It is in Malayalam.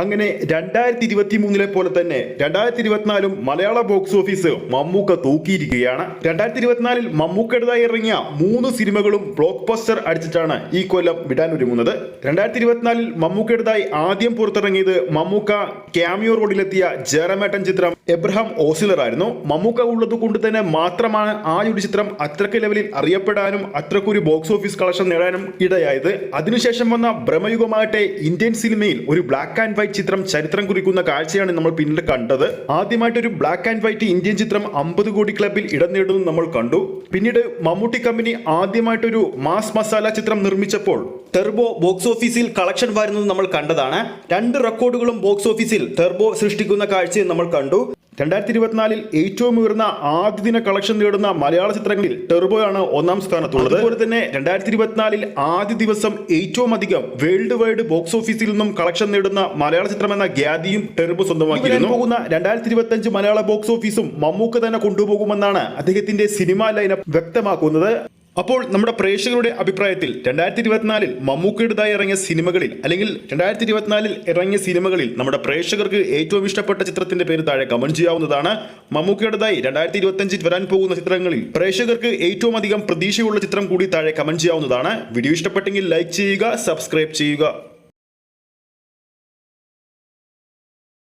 അങ്ങനെ രണ്ടായിരത്തി ഇരുപത്തി മൂന്നിലെ പോലെ തന്നെ രണ്ടായിരത്തി ഇരുപത്തിനാലും മലയാള ബോക്സ് ഓഫീസ് മമ്മൂക്ക തൂക്കിയിരിക്കുകയാണ്. രണ്ടായിരത്തി ഇരുപത്തിനാലിൽ മമ്മൂക്കയുടേതായി ഇറങ്ങിയ മൂന്ന് സിനിമകളും ബ്ലോക്ക് ബസ്റ്റർ അടിച്ചിട്ടാണ് ഈ കൊല്ലം വിടാൻ ഒരുങ്ങുന്നത്. രണ്ടായിരത്തി ഇരുപത്തിനാലിൽ മമ്മൂക്കയുടേതായി ആദ്യം പുറത്തിറങ്ങിയത് മമ്മൂക്ക ക്യാമിയോ റോഡിലെത്തിയ ജേറമേട്ടൻ ചിത്രം എബ്രഹാം ഓസിലർ ആയിരുന്നു. മമ്മൂക്ക ഉള്ളത് കൊണ്ട് തന്നെ മാത്രമാണ് ആ ഒരു ചിത്രം അത്രയ്ക്ക് ലെവലിൽ അറിയപ്പെടാനും അത്രക്കൊരു ബോക്സ് ഓഫീസ് കളക്ഷൻ നേടാനും ഇടയായത്. അതിനുശേഷം വന്ന ഭ്രമയുഗമാകട്ടെ ഇന്ത്യൻ സിനിമയിൽ ഒരു ബ്ലാക്ക് ആൻഡ് വൈറ്റ് ചിത്രം ചരിത്രം കുറിക്കുന്ന കാഴ്ചയാണ് നമ്മൾ പിന്നീട് കണ്ടത്. ആദ്യമായിട്ട് ഒരു ബ്ലാക്ക് ആൻഡ് വൈറ്റ് ഇന്ത്യൻ ചിത്രം അമ്പത് കോടി ക്ലബിൽ ഇടം നേടുന്നത് നമ്മൾ കണ്ടു. പിന്നീട് മമ്മൂട്ടി കമ്പനി ആദ്യമായിട്ടൊരു മാസ് മസാല ചിത്രം നിർമ്മിച്ചപ്പോൾ ടെർബോ ബോക്സ് ഓഫീസിൽ കളക്ഷൻ വരുന്നത് നമ്മൾ കണ്ടതാണ്. രണ്ട് റെക്കോർഡുകളും ബോക്സ് ഓഫീസിൽ ടെർബോ സൃഷ്ടിക്കുന്ന കാഴ്ചയും നമ്മൾ കണ്ടു. രണ്ടായിരത്തി ഇരുപത്തിനാലിൽ ഏറ്റവും ഉയർന്ന ആദ്യ ദിന കളക്ഷൻ നേടുന്ന മലയാള ചിത്രങ്ങളിൽ ടെർബോയാണ് ഒന്നാം സ്ഥാനത്തുള്ളത്. അതുപോലെ തന്നെ രണ്ടായിരത്തി ഇരുപത്തിനാലിൽ ആദ്യ ദിവസം ഏറ്റവും അധികം വേൾഡ് വൈഡ് ബോക്സ് ഓഫീസിൽ നിന്നും കളക്ഷൻ നേടുന്ന മലയാള ചിത്രം എന്ന ഗ്യാതിയും ടെർബോ സ്വന്തമാക്കിയിരുന്നു. പോകുന്ന രണ്ടായിരത്തി ഇരുപത്തി അഞ്ച് മലയാള ബോക്സ് ഓഫീസും മമ്മൂക്ക തന്നെ കൊണ്ടുപോകുമെന്നാണ് അദ്ദേഹത്തിന്റെ സിനിമാ ലൈനപ്പ് വ്യക്തമാക്കുന്നത്. അപ്പോൾ നമ്മുടെ പ്രേക്ഷകരുടെ അഭിപ്രായത്തിൽ രണ്ടായിരത്തി ഇരുപത്തിനാലിൽ മമ്മൂക്കയുടേതായി ഇറങ്ങിയ സിനിമകളിൽ അല്ലെങ്കിൽ രണ്ടായിരത്തി ഇരുപത്തിനാലിൽ ഇറങ്ങിയ സിനിമകളിൽ നമ്മുടെ പ്രേക്ഷകർക്ക് ഏറ്റവും ഇഷ്ടപ്പെട്ട ചിത്രത്തിന്റെ പേര് താഴെ കമന്റ് ചെയ്യാവുന്നതാണ്. മമ്മൂക്കയുടേതായി രണ്ടായിരത്തി ഇരുപത്തിയഞ്ചിൽ വരാൻ പോകുന്ന ചിത്രങ്ങളിൽ പ്രേക്ഷകർക്ക് ഏറ്റവും അധികം പ്രതീക്ഷയുള്ള ചിത്രം കൂടി താഴെ കമന്റ് ചെയ്യാവുന്നതാണ്. വീഡിയോ ഇഷ്ടപ്പെട്ടെങ്കിൽ ലൈക്ക് ചെയ്യുക സബ്സ്ക്രൈബ് ചെയ്യുക.